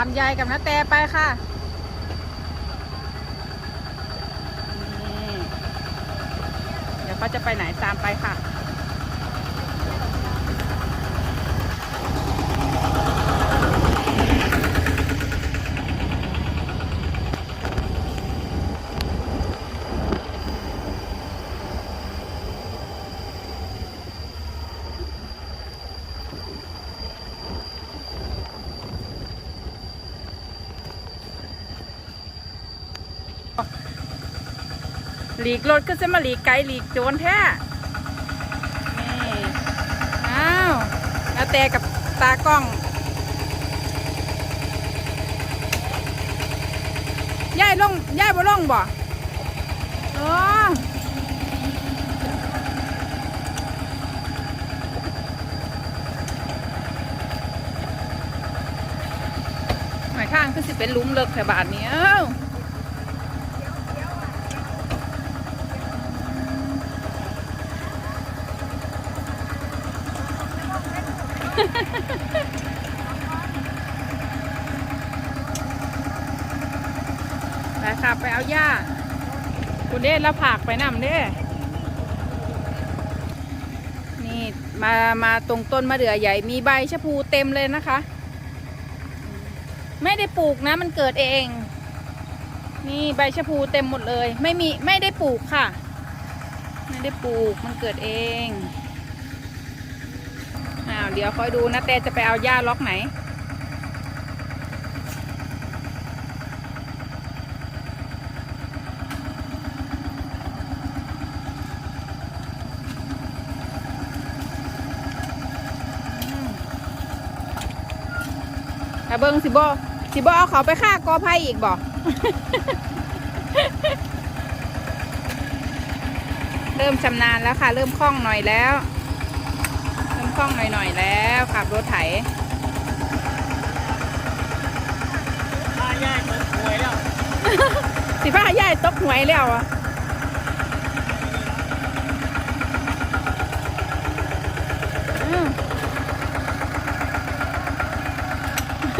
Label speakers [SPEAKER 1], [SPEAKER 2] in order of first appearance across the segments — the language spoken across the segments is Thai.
[SPEAKER 1] ามยายกับน้าแต่ไปค่ะเดี๋ยวเขาจะไปไหนตามไปค่ะ ลีกรถก็จะมาหลีกไกลหลีกโจรแท้นี่อ้าวแล้วแต่กับตากล้องย่ายลงย่ายบ่ลงบ่อ๋อหมายข้างคือสิเป็นลุ้มเลิกแถวบาทนี้เอ้า ไปค่ะไปเอาหญ้า คุณเด้แล้วผักไปนำเด้นี่มามาตรงต้นมะเดื่อใหญ่มีใบชะพูเต็มเลยนะคะ ไม่ได้ปลูกนะมันเกิดเอง นี่ใบชะพูเต็มหมดเลย ไม่มีไม่ได้ปลูกค่ะ ไม่ได้ปลูกมันเกิดเองอ้าวเดี๋ยวคอยดูนะแต่จะไปเอาหญ้าล็อกไหน เบิ้งสิบอสิบอเอาเขาไปฆ่ากอไผ่อีกบอกเริ่มชำนาญแล้วค่ะ เริ่มคล่องหน่อยแล้ว เริ่มคล่องหน่อยๆแล้วขับรถไถ
[SPEAKER 2] ป้าย่ายเปิดหวยแล้ว
[SPEAKER 1] สิพ้าย่ายตกหวยแล้วอะอืม อ่า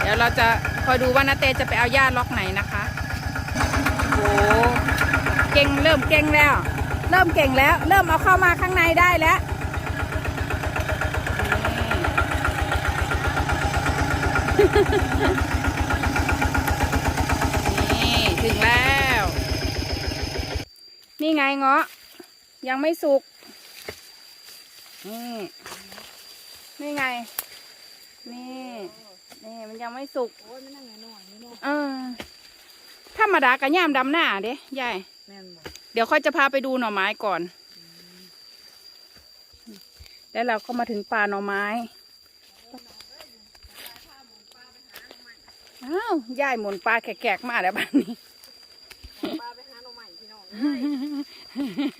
[SPEAKER 1] เดี๋ยวเราจะคอยดูว่านาเตจะไปเอาย่าล็อกไหนนะคะ โอ้เก่งเริ่มเก่งแล้ว เริ่มเก่งแล้ว เริ่มเอาเข้ามาข้างในได้แล้วนี่ ถึงแล้ว นี่ไงเงาะ ยังไม่สุก นี่ นี่ไง นี่ นี่มันยังไม่สุก
[SPEAKER 2] โอ้ยมันนั่งไงหน่อยนี่เนาะ
[SPEAKER 1] เออธรรมดากระย่ามดำหน้าเด้ยาย
[SPEAKER 2] แม่นบอก
[SPEAKER 1] เดี๋ยวค่อยจะพาไปดูหน่อไม้ก่อน แล้วเราก็มาถึงป่าหน่อไม้ อ้าวยายหมุนปลาแขกๆมาแล้วบ้านนี้
[SPEAKER 2] ปลาไปหาหน่อใหม่พี่น้องเอ้ย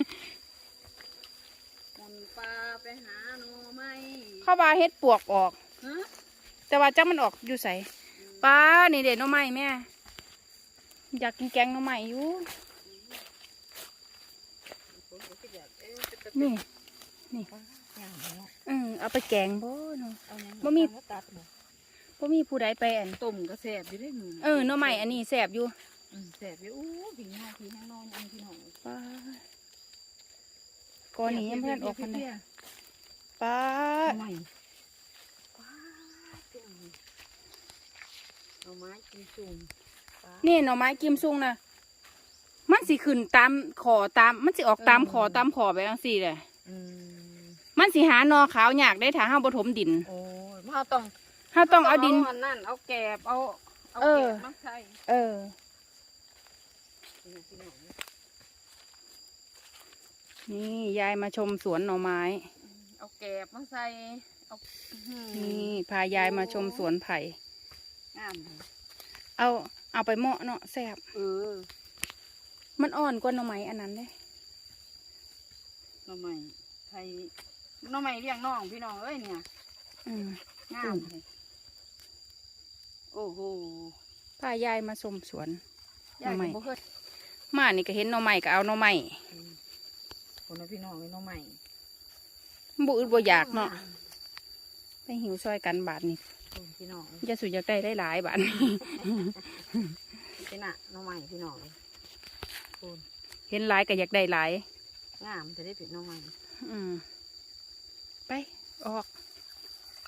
[SPEAKER 2] หมุนปลาไปหาหน่อไม้
[SPEAKER 1] เข้าบาเฮ็ดปวกออก
[SPEAKER 2] ฮะ
[SPEAKER 1] แต่ว่าจังมันออกอยู่ใสปลานี่เด็ดหน่อไม้แม่ อยากกินแกงหน่อไม้อยู่
[SPEAKER 2] ผมก็คิดอยากเอ๊ะจะไป
[SPEAKER 1] นี่ นี่
[SPEAKER 2] ย่างเนาะ
[SPEAKER 1] อืมเอาไปแกงบ่เนาะ
[SPEAKER 2] เอายัง
[SPEAKER 1] บ่มี
[SPEAKER 2] เอาตัดบ่
[SPEAKER 1] บ่มีผู้ใดไปอัน
[SPEAKER 2] ต้มก็แซ่บอยู่ได้หมือ
[SPEAKER 1] เออหน่อไม้อันนี้แสบอยู่
[SPEAKER 2] อืม แซ่บอยู่อู้พี่น้องพี่น้องน้องอันพี่น้อง
[SPEAKER 1] ปลาก้อนนี้ยังเพื่อนออกกันเลยปลา
[SPEAKER 2] หน่อไม้ว้าเจ๋งหน่อไม้กินจุ่มปลา
[SPEAKER 1] นี่หน่อไม้กิมซุงนะมันสิขึ้นตามขอตาม มันสิออกตามขอตามขอไปจังซี่เลย
[SPEAKER 2] อืม
[SPEAKER 1] มันสิหาหนอขาวยากได้ถ้าห้าบถมดิน
[SPEAKER 2] โอ้ยเราต้อง
[SPEAKER 1] ห้าต้องเอาดิน
[SPEAKER 2] อันนั่นเอาแกบเอาเอา
[SPEAKER 1] เออ
[SPEAKER 2] แกบมาใส่
[SPEAKER 1] เออ
[SPEAKER 2] นี่พี่น้อง
[SPEAKER 1] นี่ยายมาชมสวนหน่อไม้
[SPEAKER 2] เอาแกบมาใส่ เอาอื้อหือ
[SPEAKER 1] นี่พายายมาชมสวนไผ่
[SPEAKER 2] งามเลย
[SPEAKER 1] เอาเอาไปเหมาะเนาะแซ่บ
[SPEAKER 2] เออ
[SPEAKER 1] มันอ่อนกว่าหน่อไม้อันนั้นเลย
[SPEAKER 2] หน่อไม้ไทยหน่อไม้เลี้ยงน้องพี่น้องเอ้ยเนี่ย
[SPEAKER 1] อืม
[SPEAKER 2] งามเลยโอ้โห
[SPEAKER 1] พายายมาชมสวน
[SPEAKER 2] ยาย
[SPEAKER 1] หน่อไม้
[SPEAKER 2] ก็บ่เคย
[SPEAKER 1] มานี่ก็เห็นหน่อไม้ก็เอาหน่อไม้
[SPEAKER 2] คนเอาพี่น้องไว้น้องใหม่
[SPEAKER 1] บ่อึดบ่อยากเนาะไปหิวซอยกันบาทนี่
[SPEAKER 2] คนพี่น้อง
[SPEAKER 1] จะสุอยากได้ได้หลายบาทนี่
[SPEAKER 2] เป็นอะน้องใหม่พี่น้องเลยคน
[SPEAKER 1] เห็นหลายก็อยากได้หลาย
[SPEAKER 2] งามจะได้เป็นน้องใหม่
[SPEAKER 1] อืมไปออก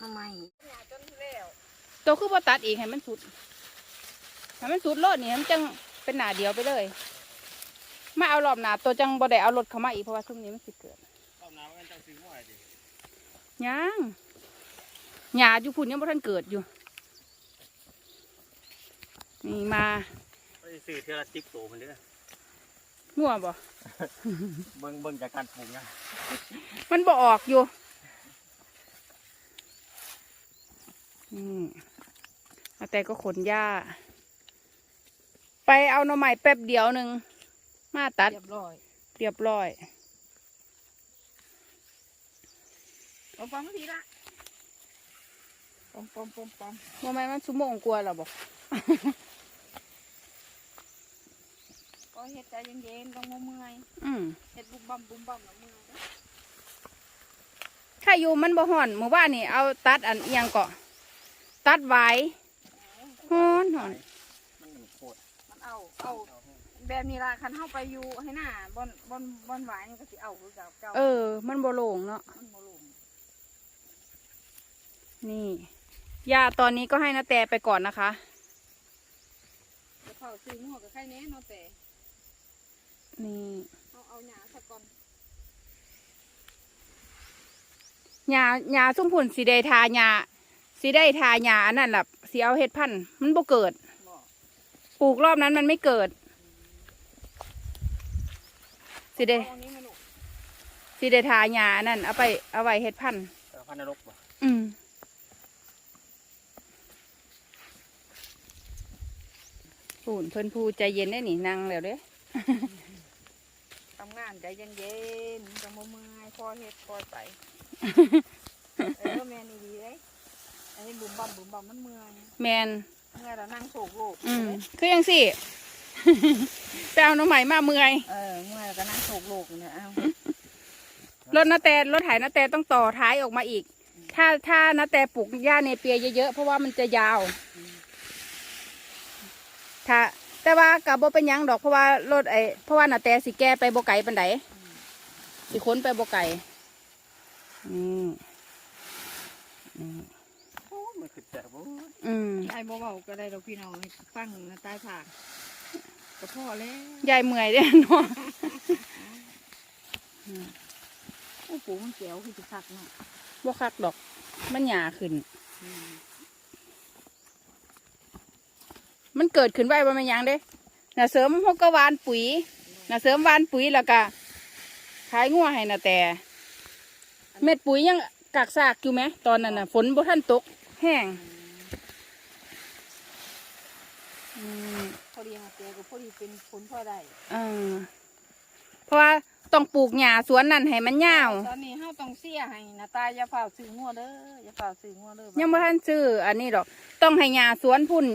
[SPEAKER 2] น้องใหม่
[SPEAKER 1] ตัวคือบ่ตัดอีกให้มันสุดให้มันสุดโลดนี่ให้มันจังเป็นหนาเดียวไปเลย มาเอารอบหนาตัวจังบ่ได้เอารถเข้ามาอีกเพราะว่าช่วงนี้มันสิเกิด
[SPEAKER 3] ต้มน้ำกันจังซื้อหัวดิ
[SPEAKER 1] ยังหญ้าอยู่พุ่นยังบ่ทันเกิดอยู่นี่มา
[SPEAKER 3] ไปซื้อเทอละสิบโตมันเด้อ
[SPEAKER 1] งัวบ่
[SPEAKER 3] เบิ่งเบิ่งจากการปลูกนะ
[SPEAKER 1] มันบ่ออกอยู่อืมเอาแต่ก็ขนหญ้า ไปเอาหน่อไม้แป๊บเดียวหนึ่ง มาตัด
[SPEAKER 2] เรียบร้อย
[SPEAKER 1] เรียบร้อย
[SPEAKER 2] ปอมปอมทีละปอมปอมปอมปอม
[SPEAKER 1] ว่าไหมนมันชั่วโมงกว่าแล้วบอก
[SPEAKER 2] ก็เฮ็ดใจเย็นๆต้องบ่เมื่อย
[SPEAKER 1] อืม
[SPEAKER 2] เฮ็ดบุ้มบั่มบุ้มบั่มแล้วเมื่อยเด้อ
[SPEAKER 1] ถ้าอยู่มันบ่ห่อนหมู่บ้านนี่เอาตัดอันเอียงเกาะตัดไว้ฮ้อนหอน
[SPEAKER 3] มันหนึ่งโคตร
[SPEAKER 2] มัน เอาเอาแบบนี้ล่ะคันเฮาไปอยู่ให้หน้าบอนบอนบอนหวายนี่ก็สิเอาคือเก่าเก่า
[SPEAKER 1] เออ มันบ่โล่งเนาะ
[SPEAKER 2] มันบ่ลง
[SPEAKER 1] นี่ยาตอนนี้ก็ให้นาแตไปก่อนนะคะ
[SPEAKER 2] จะเผาซื้อหัวกับไข่แน่เนาะแต่
[SPEAKER 1] นี่
[SPEAKER 2] เอาเอาหญ้าซะก่อน
[SPEAKER 1] ยายาสุ่มผุ่นสีได้ทายาสีได้ทายาอันนั้นล่ะสีเอาเฮ็ดพันธุ์มันบ่เกิด
[SPEAKER 2] บ่
[SPEAKER 1] ป ลูกรอบนั้นมันไม่เกิดสีได้
[SPEAKER 2] เอาอันนี้มาลูก
[SPEAKER 1] สีได้ทายาอันนั้นเอาไปเอาไว้เฮ็ดพันธุ์
[SPEAKER 3] แต่พันนรกบ่
[SPEAKER 1] อืมพูนเพิ่นพูใจเย็นได้นี่นั่งแล้วเด้
[SPEAKER 2] ทำงานใจเย็นๆจะบ่เมื่อยพอเฮ็ดพอไปเออแม่นี่ดีเลยอันนี้บุ้มบั่มบุ้มบั่มมันเมื่อย
[SPEAKER 1] แมน
[SPEAKER 2] เมื่อยแล้วนั่งโศกโลก
[SPEAKER 1] อืมคือยังสิไปเอาหน้ำใหม่มาเมื่อย
[SPEAKER 2] เออเมื่อยแล้วก็นั่งโศกโลกเนี่ยเอา
[SPEAKER 1] รถนาแตรถไถนาแตต้องต่อท้ายออกมาอีก ถ้าถ้านาแตปลูกหญ้าเนเปียเยอะๆเพราะว่ามันจะยาว ถ้า แต่ว่ากับโบเป็นหยังดอกเพราะว่ารถไอเพราะว่านาแตสิแก้ไปโบไก่ปันไดสิค้นไปโบไก่อืมอืม
[SPEAKER 3] โอ้ มันคือแต่บ่
[SPEAKER 1] อืม
[SPEAKER 2] ไอ้บ่เบาก็ได้ดอกพี่น้องให้ฟังนะใต้ผากก็พอแล้ว
[SPEAKER 1] ยายเมื่อยเด้อเนาะ
[SPEAKER 2] โอ้ปูมันเจียวคือสิคักเนาะ
[SPEAKER 1] บ่คักดอก มันหยาขึ้น
[SPEAKER 2] อืม
[SPEAKER 1] มันเกิดขึ้นไว้ว่ามันหยังเด้น่ะเสริมพวกกหวานปุ๋ยน่ะเสริมหวานปุ๋ยแล้วก็ขายงัวให้น่ะแต่ เม็ดปุ๋ยยังกักซากอยู่ไหมตอนนั้นน่ะฝนบ่ทันตกแห้ง อืม
[SPEAKER 2] พอดีมาเจอก็พอดีเป็นผลพอได้
[SPEAKER 1] เออเพราะว่าต้องปลูกหญ้าสวนนั่นให้มันยาว
[SPEAKER 2] ตอนนี้เฮาต้องเสียให้นาตาอย่าเฝ้าซื้องัวเด้ออย่าเฝ้าซื้องัวเด้อ
[SPEAKER 1] ยังบ่ทันซื้ออันนี้ดอก ต้องให้หญ้าสวนพุ่น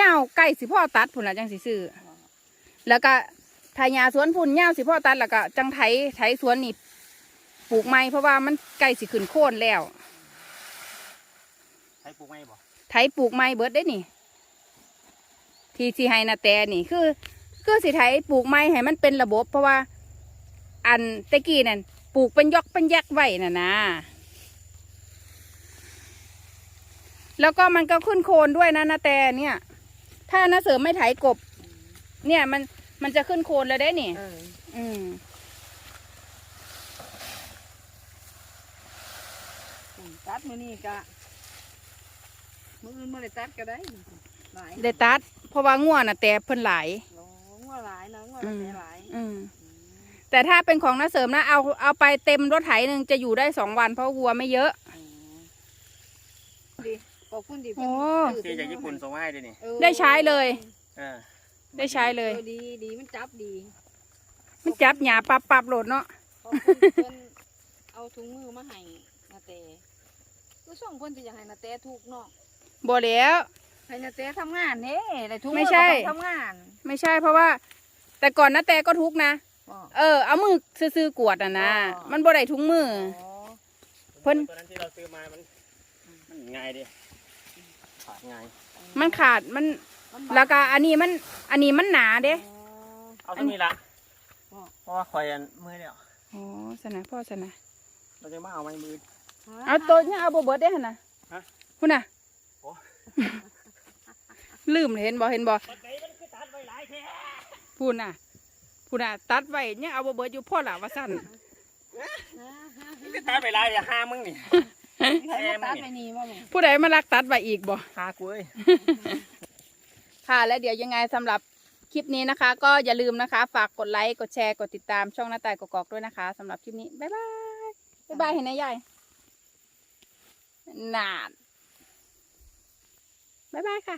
[SPEAKER 1] ยาวใกล้สิพ่อตัดพุ่นน่ะจังสิซื้อแล้วก็ถ้าหญ้าสวนพุ่นยาวสิพ่อตัดแล้วก็จังไถไถสวนนี่ปลูกใหม่เพราะว่ามันใกล้สิขึ้นโค่นแล้ว
[SPEAKER 3] ใช้ปลูกไม้บ่
[SPEAKER 1] ไถปลูกใหม่เบิดได้นี่ ที่สิให้นาแต่นี่คือ คือสิไถปลูกใหม่ให้มันเป็นระบบ เพราะว่า อันตะกี้นั่นปลูกเป็นยอกเป็นแยกไว้น่ะนะ แล้วก็มันก็ขึ้นโคนด้วยนะนาแต่เนี่ย ถ้านาเสริมไม่ไถกบ เนี่ยมันมันจะขึ้นโคนแล้วได้นี่
[SPEAKER 2] เออ
[SPEAKER 1] อืม
[SPEAKER 2] อืมตัดมื้อนี้ก็มื้ออื่นบ่ได้ตัดก็ได้หลาย
[SPEAKER 1] ได้ตัดเพ ราะว่าง่วน่ะแต่เพิ่นหลาย
[SPEAKER 2] โอ้งัวหลายนะงัว
[SPEAKER 1] อืม
[SPEAKER 2] หลาย
[SPEAKER 1] อืม
[SPEAKER 2] อืม
[SPEAKER 1] แต่ถ้าเป็นของนาเสริมนะเอาเอาไปเต็มรถไถหนึ่งจะอยู่ได้สองวันเพราะวัวไม่เยอะ
[SPEAKER 2] ดีขอบคุณดี
[SPEAKER 1] โอ้
[SPEAKER 3] เสียจากญี่ปุ่นส่งมาให้ด้วยนี่
[SPEAKER 2] เออ
[SPEAKER 1] ได้ใช้เลย
[SPEAKER 3] เออ
[SPEAKER 1] ได้ใช้เลย
[SPEAKER 2] ออดีดีมันจับดี
[SPEAKER 1] มันจับหยาปับปับโหลดเนาะ
[SPEAKER 2] ขอบคุณเพิ่นเอาถุงมือมาให้นาเตคือส่งเพิ่นสิอยากให้นาเตถูกเนาะ
[SPEAKER 1] บ่แล้ว
[SPEAKER 2] ให้นาเตทำงานเด้ได้ถุงมือ
[SPEAKER 1] ไม่ใช่
[SPEAKER 2] ก็ต้องทำงาน
[SPEAKER 1] ไม่ใช่เพราะว่า แต่ก่อนนะแต่ก็ทุกนะ
[SPEAKER 2] อ๋อ
[SPEAKER 1] เออเอามือซื้อๆกวดอะนะ
[SPEAKER 2] อ๋อ
[SPEAKER 1] มันบ่ได้ถุงมือ
[SPEAKER 2] อ๋อ
[SPEAKER 1] เพิ่น
[SPEAKER 3] ตัวนั้นที่เราซื้อมา มัน มันง่ายดิขาดง่าย
[SPEAKER 1] มันขาดมัน
[SPEAKER 2] มัน
[SPEAKER 1] แล้วก็อันนี้มันอันนี้มันหนาเด้
[SPEAKER 2] อ๋อ
[SPEAKER 3] เอาตัวนี้ละ
[SPEAKER 2] อ๋อ
[SPEAKER 3] เพราะว่าคอยอันเมื่อยแล้ว
[SPEAKER 1] อ๋อสนะพ่อสนะ
[SPEAKER 3] เราจะมาเอาไม้มือ
[SPEAKER 1] เอาตัวนี้เอาบ่เบิดได้หั่นน่ะ
[SPEAKER 3] ฮะ
[SPEAKER 1] พุ่นน่ะ
[SPEAKER 3] โอ้
[SPEAKER 1] ลืมเลยเห็นบ่เห็นบ่
[SPEAKER 3] มันใจมันคือตัดไว้หลายแท้
[SPEAKER 1] พุ่นน่ะพุ่นน่ะ ตัดไว้ยังเอาบ่เบิดอยู่พ่อล่ะว่าซั่น
[SPEAKER 3] มันคือตัดไว้หลายอย่าห้ามึงนี่
[SPEAKER 2] ใครมาตัดไปนี่บ่แม่
[SPEAKER 1] ผู้ใดมาลักตัดไว้อีกบ่
[SPEAKER 3] หากูเอ้ย
[SPEAKER 1] ค่ะและเดี๋ยวยังไงสำหรับคลิปนี้นะคะ ก็อย่าลืมนะคะ ฝากกดไลค์กดแชร์กดติดตามช่องหน้าต่ายกอกๆด้วยนะคะสำหรับคลิปนี้บ๊ายบายบ๊ายบายเห็นไหมยายนานบ๊ายบายค่ะ